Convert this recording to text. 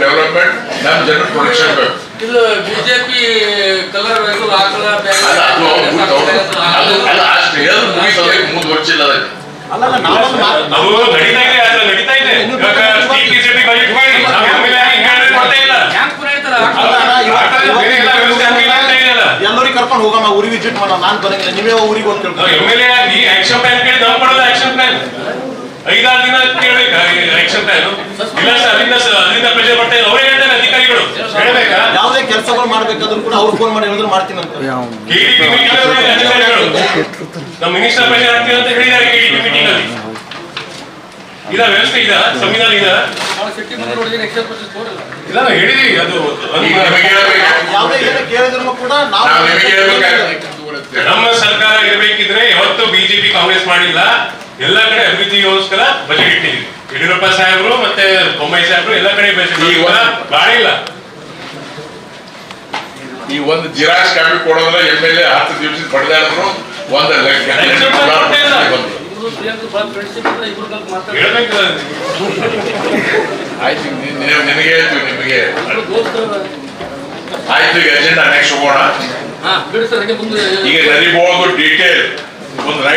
Development ನಮ್ಮ ಬೇಕು ಇದು ಬಿಜೆಪಿ ಕಲರ್ ಬೇಕು ಆ ಕಲರ್ ಅದು ಅಲ್ಲ ಅಷ್ಟು ಹೇಳಿದ್ರು ಮುಗಿಸೋದಕ್ಕೆ ಮುಂದೆ ವರ್ಷಿಲ್ಲ ಅದಕ್ಕೆ. ಅದು ನಡೀತಾ ಇದೆ ನಡೀತಾ ಇದೆ. ಮಾಡಿ. ಎಲ್ಲರಿಗೆ ಕರ್ಕೊಂಡು ಹೋಗಮ್ಮ ಊರಿಗೆ ವಿಸಿಟ್ ಮಾಡೋಣ ನಾನು ಬರಂಗಿಲ್ಲ ನೀವೇ ಊರಿಗೆ ಒಂದು ಕೇಳ್ಕೊಂಡು ಎಮ್ಮೆಲ್ಯೆ ಆಗಿ ಆಕ್ಷನ್ ಪ್ಲಾನ್ ಕೇಳಿ ನಾವು ಆಕ್ಷನ್ ಪ್ಲಾನ್ ಐದಾರು ದಿನ ಕೇಳ್ಬೇಕಾ ಆಕ್ಷನ್ ಪ್ಲಾನ್ ಇಲ್ಲ ಸರ್ ಅಲ್ಲಿಂದ ಸ- ಅಲ್ಲಿಂದ ಪ್ರೆಷರ್ ಬರ್ತಾ ಇಲ್ಲ ಅವರೇ ಹೇಳ್ತಾರೆ ಅಧಿಕಾರಿಗಳು. ಹೇಳ್ಬೇಕಾ? ಯಾವುದೇ ಕೆಲಸಗಳು ಮಾಡ್ಬೇಕಾದ್ರೂ ಕೂಡ ಅವ್ರು ಫೋನ್ ಮಾಡಿ ಹೇಳಿದ್ರು ಮಾಡ್ತೀನಿ ಅಂತ. ಅಧಿಕಾರಿಗಳು. ನಮ್ಮ ಮಿನಿಸ್ಟರ್ ಪ್ರೆಷರ್ ಆಗ್ತೀವಿ ಅಂತ ಹೇಳಿದ್ದಾರೆ ಕೆಡಿಪಿ ಮೀಟಿಂಗ್ ಅಲ್ಲಿ. ಇದ ವ್ಯವಸ್ಥೆ ಇದ ಸಂವಿಧಾನ ಇದ ಇಲ್ಲ ಹೇಳಿದೀವಿ ಅದು ಕೇಳಿದ್ರು ಕೂಡ ನಾವು ನಮ್ಮ ಸರ್ಕಾರ ಇರಬೇಕಿದ್ರೆ ಯಾವತ್ತೂ ಬಿಜೆಪಿ ಕಾಂಗ್ರೆಸ್ ಮಾಡಿಲ್ಲ. ಎಲ್ಲ ಕಡೆ ಅಭಿವೃದ್ಧಿಗೋಸ್ಕರ ಬಜೆಟ್ ಇಟ್ಟಿದ್ವಿ ಯಡಿಯೂರಪ್ಪ ಸಾಹೇಬ್ರು ಮತ್ತೆ ಬೊಮ್ಮಾಯಿ ಸಾಹೇಬ್ರು ಎಲ್ಲ ಕಡೆ ಬಜೆಟ್ ಈ ಒಂದು- ಈ ಒಂದು ಜಿರಾಕ್ಸ್ ಕಾಪಿ ಕೊಡೋದ್ರ ಎಂ ಎಲ್ ಎ ಹತ್ತು ದಿವಸ ಪಡೆದಾಡಿದ್ರು ಒಂದು ಇಲ್ಲ. ಆಯ್ತು ನಿನಗೆ ಹೇಳ್ತೀವಿ ನಿಮಗೆ. ಆಯ್ತು ಈಗ ಅಜೆಂಡಾ ನೆಕ್ಸ್ಟ್ ಹೋಗೋಣ. ಈಗ ನರಿಬಹುದು ಡೀಟೇಲ್ ಒಂದು ರೈಟ್